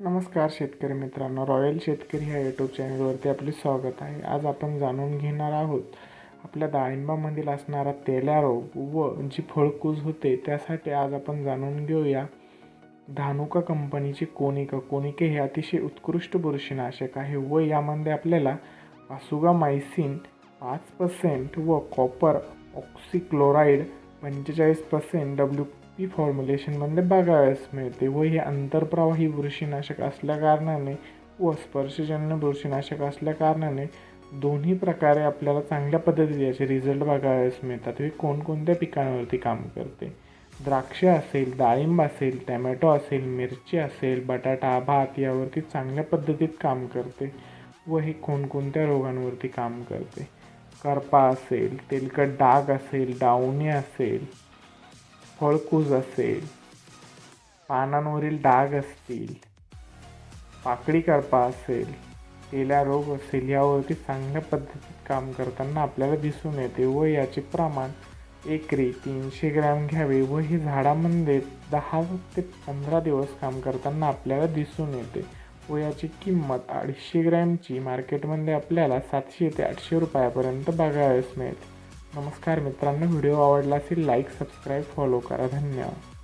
नमस्कार शेतकरी मित्रांनो रॉयल शेतकरी ह्या यूट्यूब चॅनलवरती आपले स्वागत आहे. आज आपण जाणून घेणार आहोत आपल्या डाळिंबामधील असणारा तेल्या रोग व जी फळकूज होते त्यासाठी आज आपण जाणून घेऊया धानुका कंपनीची कोनिका. कोनिके हे अतिशय उत्कृष्ट बुरशीनाशक आहे व यामध्ये आपल्याला मायसिन पाच पर्सेंट व कॉपर ऑक्सिक्लोराईड पंचेचाळीस पर्सेंट डब्ल्यू पी फॉर्म्युलेशनमध्ये बघावयास मिळते. व हे आंतरप्रवाही बुरशीनाशक असल्याकारणाने व स्पर्शजन्य बुरशीनाशक असल्याकारणाने दोन्ही प्रकारे आपल्याला चांगल्या पद्धतीने याचे रिझल्ट बघावयास मिळतात. हे कोणकोणत्या पिकांवरती काम करते? द्राक्ष असेल डाळिंब असेल टॅमॅटो असेल मिरची असेल बटाटा भात यावरती चांगल्या पद्धतीत काम करते व हे कोणकोणत्या रोगांवरती काम करते? करपा असेल तेलकट डाग असेल डावणी असेल फळकूज असेल पानांवरील डाग असतील पाकळी करपा असेल तेल्या रोग असेल यावरती चांगल्या पद्धतीत काम करताना आपल्याला दिसून येते व याचे प्रमाण एकरी तीनशे ग्रॅम घ्यावे व ही झाडामध्ये दहा ते पंधरा दिवस काम करताना आपल्याला दिसून येते व याची किंमत अडीचशे ग्रॅमची. मार्केटमध्ये आपल्याला सातशे ते आठशे रुपयापर्यंत बघावयास मिळते. नमस्कार मित्रांनो व्हिडिओ आवडला असेल लाईक सबस्क्राईब फॉलो करा. धन्यवाद.